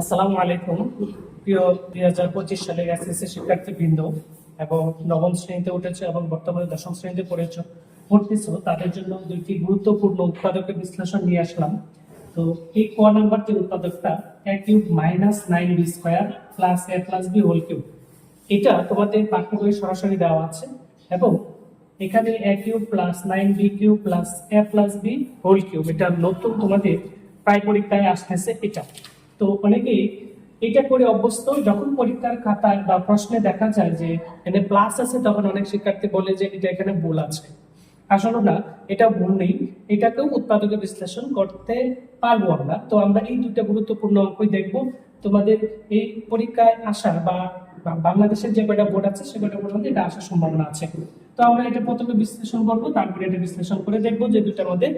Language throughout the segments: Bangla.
আসসালামু আলাইকুম। প্রিয় দুই হাজার পঁচিশ সালের এসএসসি শিক্ষার্থীবৃন্দ এবং নবম শ্রেণীতে উঠেছে এবং বর্তমানে দশম শ্রেণীতে পড়েছ, পড়তেছো, তাদের জন্য দুইটি গুরুত্বপূর্ণ উৎপাদকের বিশ্লেষণ নিয়ে আসলাম। তো এই ক নাম্বার যে উৎপাদকটা a cube minus nine b square plus a plus b whole cube এটা তোমাদের পাঠ্য বইয়ে সরাসরি দেওয়া আছে এবং এখানে a cube plus nine b cube plus a plus b whole cube এটা নতুন তোমাদের প্রায় পরীক্ষায় আসতেছে এটা। তো অনেকেই এটা করে অভ্যস্ত যখন পরীক্ষার খাতায় বা প্রশ্নে দেখা যায় যে এখানে প্লাস আছে, তখন অনেক শিক্ষার্থী বলে যে এটা এখানে ভুল আছে। আসলে না, এটা ভুল নেই, এটাকেও উৎপাদকে বিশ্লেষণ করতে পারব আমরা। তো আমরা এই দুটা গুরুত্বপূর্ণ অঙ্কই দেখব। তোমাদের এই পরীক্ষায় আসার বা বাংলাদেশের যে কয়টা বোর্ড আছে, সে কয়টা বোর্ডের মধ্যে এটা আসার সম্ভাবনা আছে। তো আমরা এটা প্রথমে বিশ্লেষণ করব, তারপরে এটা বিশ্লেষণ করে দেখব যে দুটার মধ্যে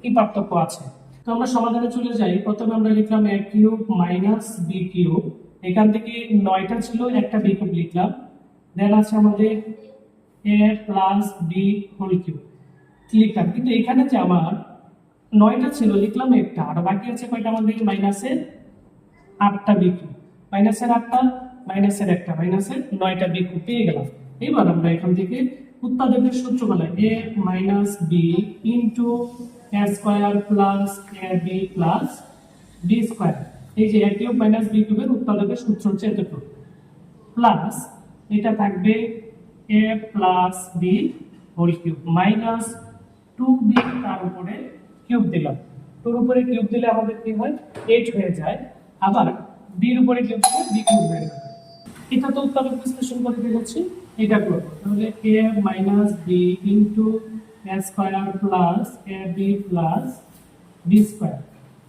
কি পার্থক্য আছে। তো আমরা সমাধানে চলে যাই। প্রথমে আমরা লিখলাম a cube minus b cube. এখান থেকে নয়টা ছিল, একটা বি কিউব লিখলাম। দেন আছে আমাদের a plus b whole cube. লিখলাম। কিন্তু এখানে যে আমার নয়টা ছিল, লিখলাম একটা। আর বাকি আছে কয়টা আমাদের? মাইনাসের আটটা বি কিউব। মাইনাসের আটটা, মাইনাসের একটা। মাইনাসের নয়টা বি কিউব পেয়ে গেলাম। এবার আমরা এখান থেকে উৎপাদকের সূত্র বলা a minus b into a square plus a b plus b square এই যে এ কিউব মাইনাস বি কিউবের উৎপাদকের সূত্র হচ্ছে এতটুকু। প্লাস এটা থাকবে a plus b whole cube minus two b তার উপরে কিউব দিলাম। টুর উপরে কিউব দিলে আমাদের কি হয়? এইট হয়ে যায়। আবার বির উপরে কিউব দিলে বি কিউব হয়ে যাবে। এটা তো উৎপাদক বিশ্লেষণ করে দিয়েছি এটা করব তাহলে a minus b into square plus a b plus b square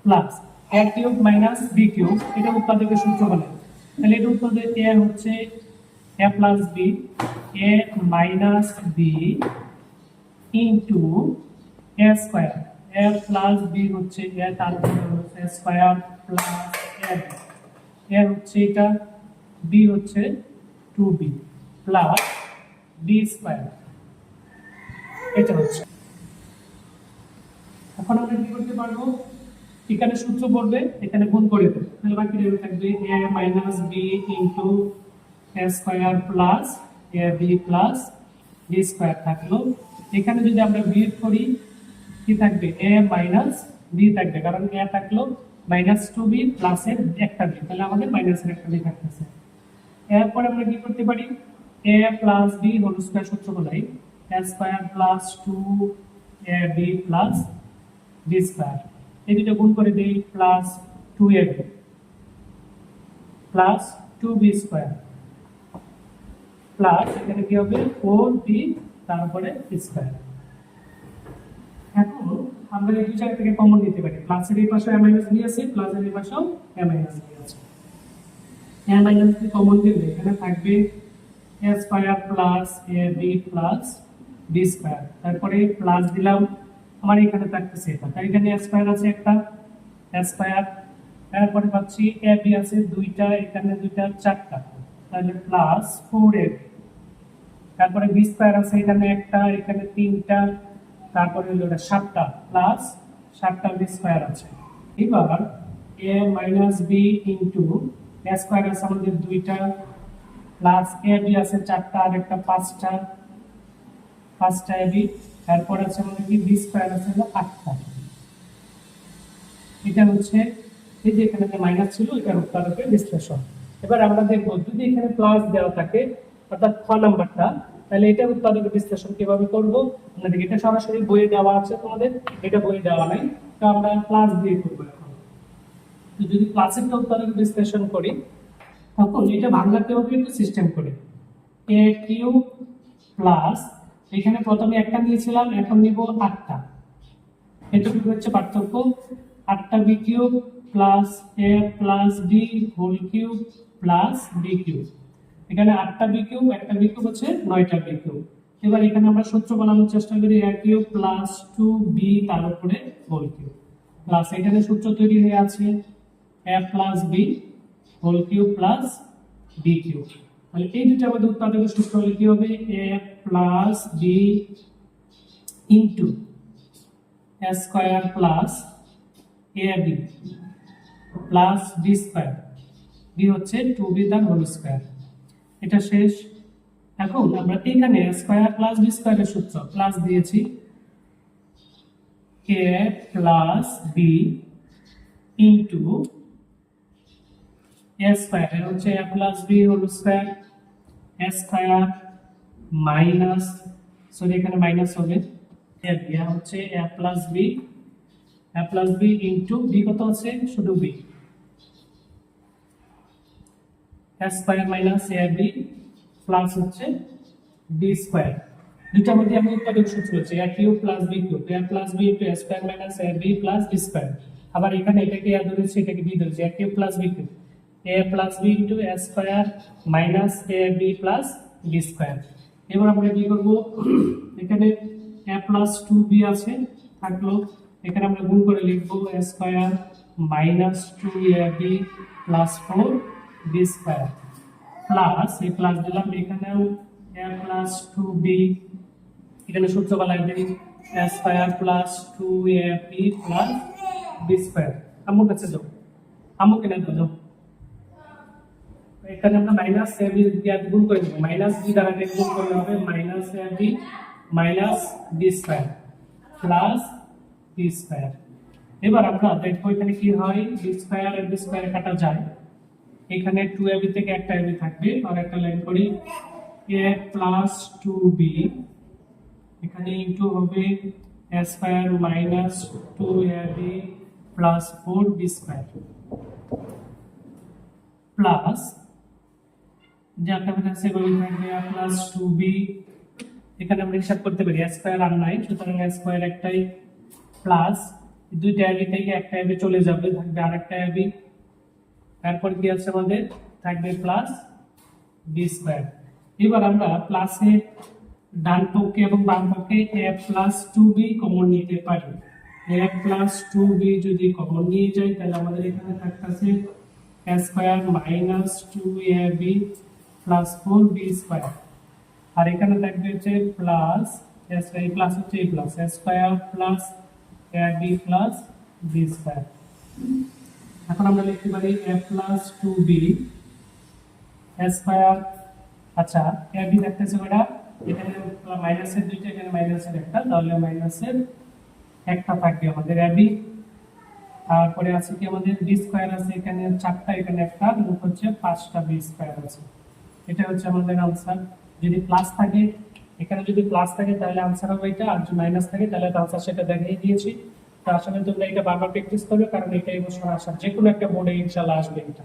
plus a cube minus b cube এটা উৎপাদকের সূত্র বলে। তাহলে এটা উৎপাদক এ হচ্ছে a plus b a minus b into a square a plus b হচ্ছে এ তারপরে হচ্ছে স্কোয়ার প্লাস এ এ হচ্ছে এটা বি হচ্ছে two b plus b square এটা হচ্ছে। এখন আমরা কি করতে পারব? এখানে সূত্র পড়বে, এখানে গুণ করে দেবো। তাহলে বাকি রয়ে থাকবে a minus b into a square plus a b plus b square থাকল। এখানে যদি আমরা বিয়োগ করি, কি থাকবে? এ মাইনাস বি থাকবে, কারণ এ থাকল মাইনাস টু বি প্লাসের একটা বি তাহলে আমাদের মাইনাসের একটা বি থাকতেছে। এরপরে আমরা কি করতে পারি? A plus b whole square সূত্র বলাই square plus two a b plus b square এই দুটো গুণ করে দিই plus two a b plus two b square plus এখানে কি হবে? ফোর বি তারপরে স্কোয়ার এখন আমরা এই দুই থেকে কমন নিতে পারি। প্লাসের এই পাশে মাইনাস আছে প্লাসের এই পাশেও মাইনাস আছে। এ মাইনাস কমন দিলে এখানে থাকবে a square plus a b plus b square তারপরে প্লাস দিলাম, আমার এখানে থাকতেছে এটা। তাই এখানে স্কোয়ার আছে একটা স্কোয়ার তারপরে পাচ্ছি এ বি আছে দুইটা, এখানে দুইটা, চারটা। তাহলে প্লাস ফোর এ তারপরে বি স্কোয়ার আছে এখানে একটা, এখানে তিনটা, তারপরে হলো সাতটা। প্লাস সাতটা বি স্কোয়ার আছে। এবার a minus b into a square আছে আমাদের দুইটা প্লাস এ বি আছে চারটা আর একটা পাঁচটা। পাঁচটা এ তারপর আছে আমাদের কি বি স্কোয়ার আছে হলো আটটা এটা হচ্ছে, এই যে এখানে মাইনাস ছিল, এটার উৎপাদকের বিশ্লেষণ। এবার আমরা যদি এখানে প্লাস দেওয়া থাকে, অর্থাৎ খ নাম্বারটা, তাহলে এটা উৎপাদকের বিশ্লেষণ কীভাবে করব? আমাদের এটা সরাসরি বইয়ে দেওয়া আছে তোমাদের, এটা বইয়ে দেওয়া নাই, তো আমরা প্লাস দিয়ে করব এখন। তো যদি প্লাসেরটা উৎপাদকের বিশ্লেষণ করি, তখন এটা ভাঙাতেও কিন্তু সিস্টেম করি। এ কিউ প্লাস এখানে প্রথমে একটা নিয়েছিলাম, এখন নিব আটটা। এটুকু হচ্ছে পার্থক্য। আটটা b cube plus a plus b whole cube plus b cube এখানে আটটা বি কিউব একটা বি কিউব হচ্ছে নয়টা বি কিউব এবার এখানে আমরা সূত্র বানানোর চেষ্টা করি a cube plus two b তার উপরে হোল কিউব প্লাস এখানে সূত্র তৈরি হয়ে আছে a plus b whole cube plus b cube তাহলে এই দুটো আমাদের উৎপাদকের সূত্র হলে কি হবে? A plus b into square plus a b plus b square b হচ্ছে টু বি তার হোল স্কোয়ার এটা শেষ। এখন আমরা এখানে স্কোয়ার প্লাস বি স্কোয়ারের সূত্র প্লাস দিয়েছি। A plus b into a square এর হচ্ছে a plus b whole square a square minus sorry এখানে মাইনাস হবে ইয়া হচ্ছে a plus b a plus b into b কত শুধু b a square minus a b plus হচ্ছে বি স্কোয়ার দুটার মধ্যে আমি উৎপাদক সূত্র হচ্ছে a plus b cube a plus b into a minus a b plus b square আবার এখানে এটাকে এ ধরেছি, এটাকে বি ধরেছি a cube plus b cube a plus b into a square minus a b plus b square এবার আমরা কি করব? এখানে এ প্লাস টু বি আছে, থাকল। এখানে আমরা গুণ করে লিখব a square minus two a b plus four b square plus এই প্লাস দিলাম, এখানেও এ প্লাস টু বি এখানে সূত্র বলা লাগবে। A square plus two a b plus b square আমার কাছে যাও। আমার কেন দাও এখানে আমরা মাইনাস এ বি দিয়ে গুণ করে দেবো মাইনাস বি দ্বারা গুণ করলে হবে minus a b minus b square plus b square এবার আমরা দেখব এখানে কি হয়? বি স্কোয়ার আর বি স্কোয়ার কাটা যায়। এখানে টু এ বি থেকে একটা এবি থাকবে। আর একটা লাইন করি। এ প্লাস টু বি এখানে ইন্টু হবে a square minus two a b plus four b square plus যে একটা কথা সেগুলো থাকবে আর প্লাস টু বি। এখানে আমরা হিসাব করতে পারি স্কোয়ার আর নাই সুতরাং স্কোয়ার একটাই প্লাস দুইটা এবি থেকে একটা এবি চলে যাবে, থাকবে আর একটা এবি তারপর কি আছে আমাদের? থাকবে প্লাস বি স্কোয়ার এবার আমরা প্লাসে ডান পক্ষে এবং বাম পক্ষে a plus two b common নিতে পারি। এ প্লাস টু বি যদি কমন নিয়ে যাই, তাহলে আমাদের এখানে থাকতেছে square minus two a b plus four b square আর এখানে থাকবে হচ্ছে প্লাস এই প্লাস হচ্ছে এই plus square plus b plus b square এখন আমরা লিখতে পারি a plus two b square আচ্ছা এ বি দেখতেছে ওটা এখানে মাইনাসের দুইটা, এখানে মাইনাসের একটা, তাহলে মাইনাসের একটা থাকবে আমাদের এ বি তারপরে আছে কি আমাদের বি স্কোয়ার আছে, এখানে চারটা, এখানে একটা হচ্ছে পাঁচটা বি স্কোয়ার আছে। এটা হচ্ছে আমাদের আনসার যদি প্লাস থাকে, এখানে যদি প্লাস থাকে তাহলে আনসার হবে এটা, আর যদি মাইনাস থাকে তাহলে আনসার সেটা দেখিয়ে দিয়েছি। তো আসলে তোমরা এটা বারবার প্র্যাকটিস করবে, কারণ এটা বছর আসার যে কোনো একটা বোর্ডে ইনশাল্লাহ আসবে এটা।